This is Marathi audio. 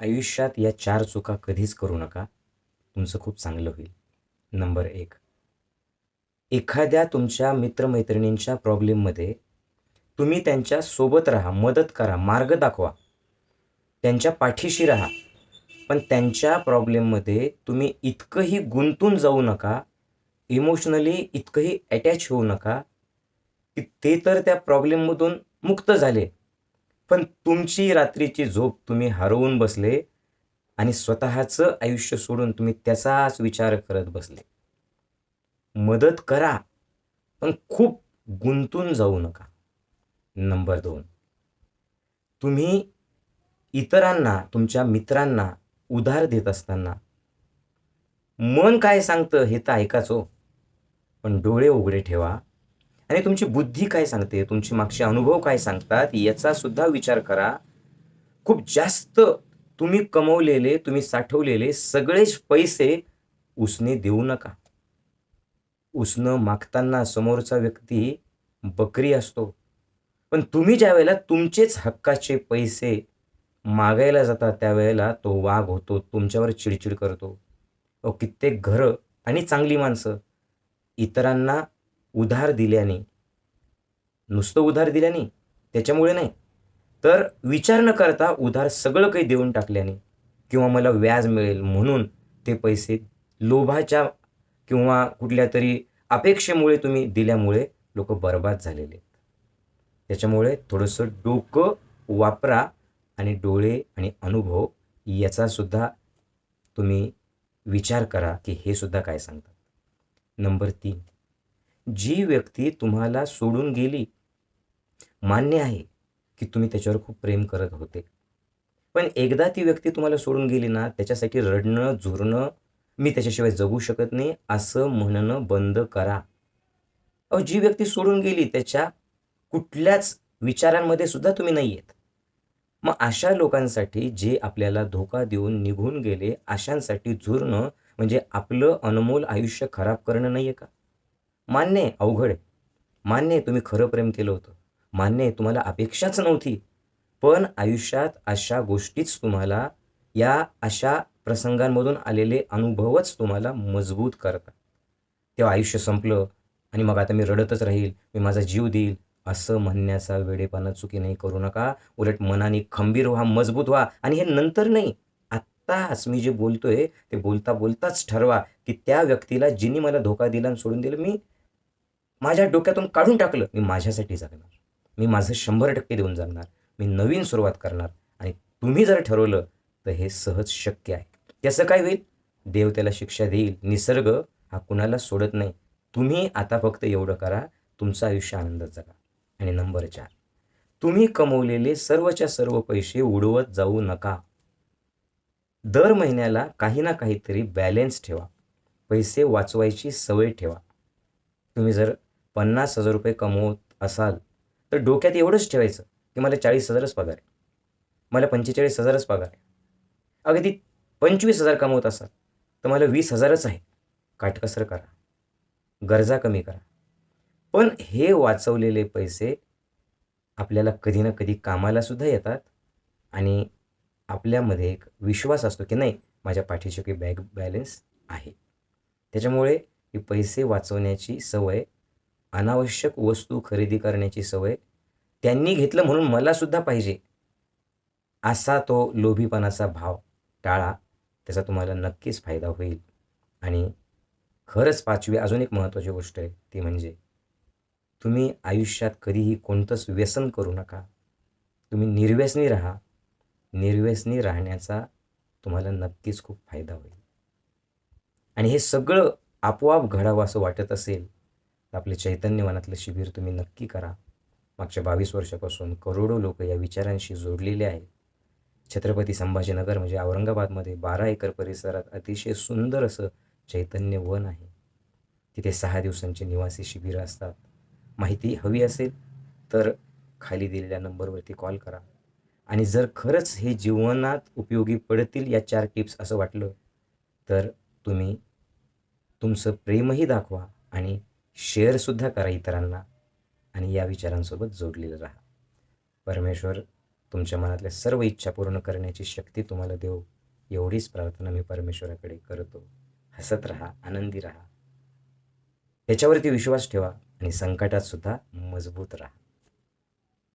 आयुष्यात या चार चुका कधीच करू नका. तुमचं खूप चांगलं होईल. नंबर एक. एखाद्या तुमच्या मित्रमैत्रिणींच्या प्रॉब्लेममध्ये तुम्ही त्यांच्यासोबत राहा मदत करा मार्ग दाखवा. त्यांच्या पाठीशी राहा. पण त्यांच्या प्रॉब्लेममध्ये तुम्ही इतकंही गुंतून जाऊ नका इमोशनली इतकंही अटॅच होऊ नका की ते तर त्या प्रॉब्लेममधून मुक्त झाले. पण तुमची रात्रीची झोप तुम्ही हरवून बसले आणि स्वतःचं आयुष्य सोडून तुम्ही त्याचाच विचार करत बसले. मदत करा पण खूप गुंतून जाऊ नका. नंबर दोन. तुम्ही इतरांना तुमच्या मित्रांना उधार देत असताना मन काय सांगतं हे तर ऐकाच हो पण डोळे उघडे ठेवा. आणि तुमची बुद्धी काय सांगते? तुमचे मागचे अनुभव काय सांगतात? याचा सुद्धा विचार करा. खूप जास्त तुम्ही कमवलेले तुम्ही साठवलेले सगळेच पैसे उसने देऊ नका. उसनं मागताना समोरचा व्यक्ती बकरी असतो. पण तुम्ही ज्या वेळेला तुमचेच हक्काचे पैसे मागायला जाता त्यावेळेला तो वाघ होतो तुमच्यावर चिडचिड करतो. अहो कित्येक घरं आणि चांगली माणसं इतरांना उधार दिल्याने नुसतं उधार दिल्याने? त्याच्यामुळे नाही. तर विचार न करता उधार सगळं काही देऊन टाकल्याने किंवा मला व्याज मिळेल म्हणून ते पैसे लोभाच्या किंवा कुठल्या तरी अपेक्षेमुळे तुम्ही दिल्यामुळे लोक बर्बाद झालेले आहेत. त्याच्यामुळे थोडंसं डोकं वापरा आणि डोळे आणि अनुभव याचासुद्धा तुम्ही विचार करा की हे सुद्धा काय सांगतात. नंबर तीन. जी व्यक्ती तुम्हाला सोडून गेली मान्य आहे की तुम्ही त्याच्यावर खूप प्रेम करत होते. पण एकदा ती व्यक्ती तुम्हाला सोडून गेली ना त्याच्यासाठी रडणं झुरणं मी त्याच्याशिवाय जगू शकत नाही असं म्हणणं बंद करा. अहो जी व्यक्ती सोडून गेली त्याच्या कुठल्याच विचारांमध्ये सुद्धा तुम्ही नाही आहेत मग अशा लोकांसाठी जे आपल्याला धोका देऊन निघून गेले अशांसाठी झुरणं म्हणजे आपलं अनमोल आयुष्य खराब करणं नाही आहे का? मान्य आहे अवघड आहे. मान्य आहे तुम्ही खरं प्रेम केलं होतं. मान्य आहे तुम्हाला अपेक्षाच नव्हती. पण आयुष्यात अशा गोष्टीच तुम्हाला या अशा प्रसंगांमधून आलेले अनुभवच तुम्हाला मजबूत करतात. तेव्हा आयुष्य संपलं आणि मग आता मी रडतच राहील मी माझा जीव देईल असं म्हणण्याचा वेडेपणा चुकी नाही करू नका. उलट मनाने खंबीर व्हा मजबूत व्हा. आणि हे नंतर नाही आत्ताच मी जे बोलतोय ते बोलता बोलताच ठरवा की त्या व्यक्तीला जिनी मला धोका दिला आणि सोडून दिलं मी माझ्या डोक्यातून काढून टाकलं मी माझ्यासाठी जगणार. मी माझं शंभर टक्के देऊन जगणार. मी नवीन सुरुवात करणार. आणि तुम्ही जर ठरवलं तर हे सहज शक्य आहे. त्याचं काय होईल? देव त्याला शिक्षा देईल. निसर्ग हा कुणाला सोडत नाही. तुम्ही आता फक्त एवढं करा. तुमचं आयुष्य आनंदात जगा. आणि नंबर चार तुम्ही कमवलेले सर्वच्या सर्व पैसे उडवत जाऊ नका. दर महिन्याला काही ना काहीतरी बॅलेन्स ठेवा. पैसे वाचवायची सवय ठेवा. तुम्ही जर पन्नास हजार रुपये कमवत असाल तर डोक्यात एवढंच ठेवायचं की मला चाळीस हजारच पगार आहे. मला पंचेचाळीस हजारच पगार आहे. अगदी पंचवीस हजार कमवत असाल तर मला वीस हजारच आहे काटकसर करा. गरजा कमी करा. पण हे वाचवलेले पैसे आपल्याला कधी ना कधी कामालासुद्धा येतात आणि आपल्यामध्ये एक विश्वास असतो की नाही माझ्या पाठीशी काही बॅग बॅलेन्स आहे. त्याच्यामुळे ही पैसे वाचवण्याची सवय अनावश्यक वस्तू खरेदी करण्याची सवय त्यांनी घेतलं म्हणून मलासुद्धा पाहिजे. असा तो लोभीपणाचा भाव टाळा त्याचा तुम्हाला नक्कीच फायदा होईल. आणि खरंच पाचवी अजून एक महत्त्वाची गोष्ट आहे ती म्हणजे तुम्ही आयुष्यात कधीही कोणतंच व्यसन करू नका. तुम्ही निर्व्यसनी राहा. निर्व्यसनी राहण्याचा तुम्हाला नक्कीच खूप फायदा होईल. आणि हे सगळं आपोआप घडावं असं वाटत असेल आपले चैतन्यवनातलं शिबिर तुम्ही नक्की करा. मागच्या बावीस वर्षापासून करोडो लोक या विचारांशी जोडलेले आहेत. छत्रपती संभाजीनगर म्हणजे औरंगाबादमध्ये बारा एकर परिसरात अतिशय सुंदर असं चैतन्य वन आहे. तिथे सहा दिवसांचे निवासी शिबिरं असतात. माहिती हवी असेल तर खाली दिलेल्या नंबरवरती कॉल करा. आणि जर खरंच हे जीवनात उपयोगी पडतील या चार टिप्स असं वाटलं तर तुम्ही तुमचं प्रेमही दाखवा आणि शेअरसुद्धा करा इतरांना आणि या विचारांसोबत जोडलेलं राहा. परमेश्वर तुमच्या मनातल्या सर्व इच्छा पूर्ण करण्याची शक्ती तुम्हाला देऊ एवढीच प्रार्थना मी परमेश्वराकडे करतो. हसत राहा आनंदी राहा. याच्यावरती विश्वास ठेवा आणि संकटात सुद्धा मजबूत राहा.